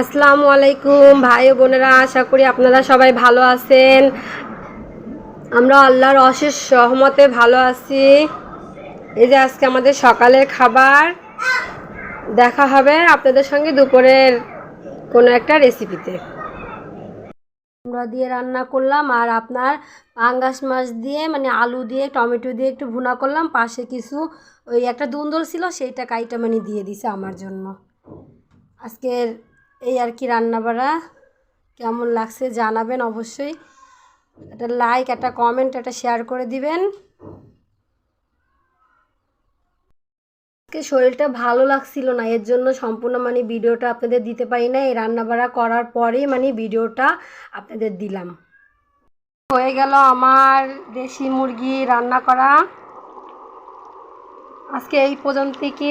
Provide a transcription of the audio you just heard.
আসসালামু আলাইকুম ভাই ও বোনেরা, আশা করি আপনারা সবাই ভালো আছেন। আমরা আল্লাহর অশেষ সহমতে ভালো আছি। এই যে আজকে আমাদের সকালের খাবার, দেখা হবে আপনাদের সঙ্গে দুপুরের কোনো একটা রেসিপিতে আমরা দিয়ে রান্না করলাম আর আপনার পাঙ্গাস মাছ দিয়ে মানে আলু দিয়ে, টমেটো দিয়ে একটু ভুনা করলাম। পাশে কিছু ওই একটা দুন্দল ছিল, সেইটা কাইটা মানে দিয়ে দিছে আমার জন্য। আজকের এই আর কি রান্নাবাড়া। কেমন লাগছে জানাবেন অবশ্যই। একটা লাইক একটা কমেন্ট একটা শেয়ার করে দিবেন। আজকে শরীরটা ভালো লাগছিল না, এর জন্য সম্পূর্ণ মানে ভিডিওটা আপনাদের দিতে পারি না এই রান্নাবাড়া করার পরেই মানে ভিডিওটা আপনাদের দিলাম। হয়ে গেল আমার দেশি মুরগি রান্না করা। আজকে এই পর্যন্ত থেকে